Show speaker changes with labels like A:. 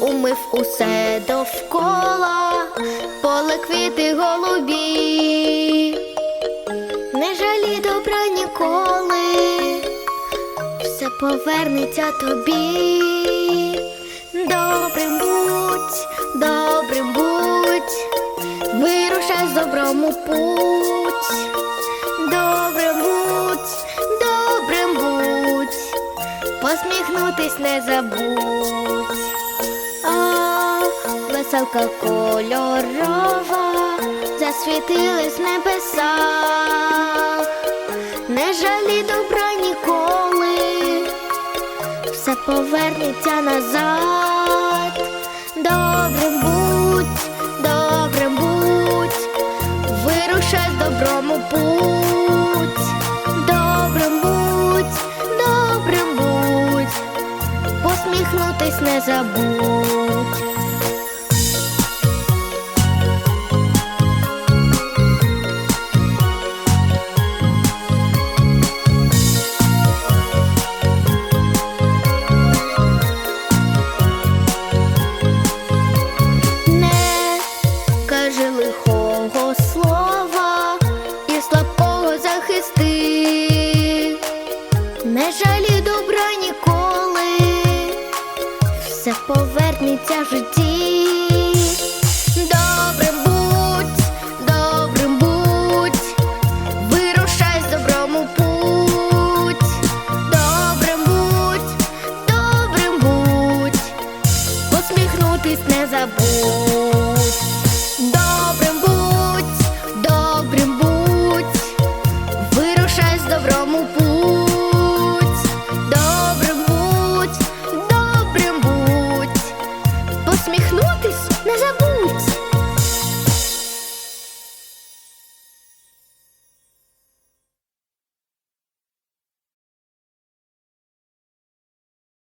A: Умив усе довкола, поле квіти голубі, все повернеться тобі. Добрим будь, добрим будь, вирушай з добром путь. Добрим будь, добрим будь посміхнутись не забудь. А, веселка кольорова, засвітились в небесах, не жалі добра ніколи, все повернеться назад. Добрим будь, добрим будь, вирушай з добром путь. Добрим будь, добрим будь, посміхнутись не забудь. Повернеться в житті. Добрим будь, добрим будь, вирушай з добром путь. Добрим будь, добрим будь, посміхнутись не забудь.